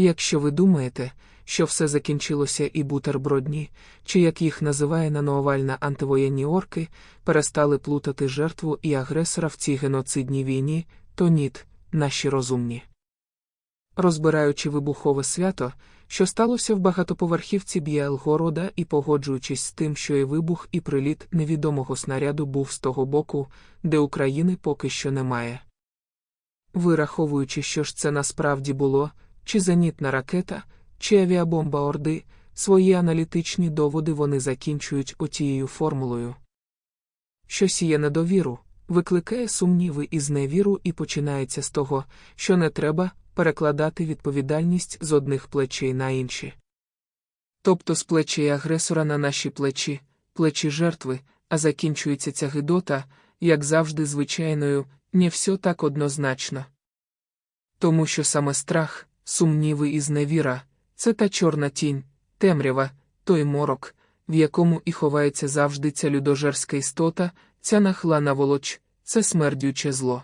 Якщо ви думаєте, що все закінчилося і бутербродні, чи як їх називає нановальна антивоєнні орки, перестали плутати жертву і агресора в цій геноцидній війні, то ніт, наші розумні. Розбираючи вибухове свято, що сталося в багатоповерхівці Б'єлгорода і погоджуючись з тим, що і вибух, і приліт невідомого снаряду був з того боку, де України поки що немає. Вираховуючи, що ж це насправді було, чи зенітна ракета, чи авіабомба Орди, свої аналітичні доводи вони закінчують отією формулою. Що сіє недовіру, викликає сумніви і зневіру і починається з того, що не треба перекладати відповідальність з одних плечей на інші. Тобто з плечей агресора на наші плечі, плечі жертви, а закінчується ця гидота, як завжди, звичайною, не все так однозначно. Тому що саме страх, сумніви і зневіра це та чорна тінь, темрява, той морок, в якому і ховається завжди ця людожерська істота, ця нахлана волоч, це смердюче зло.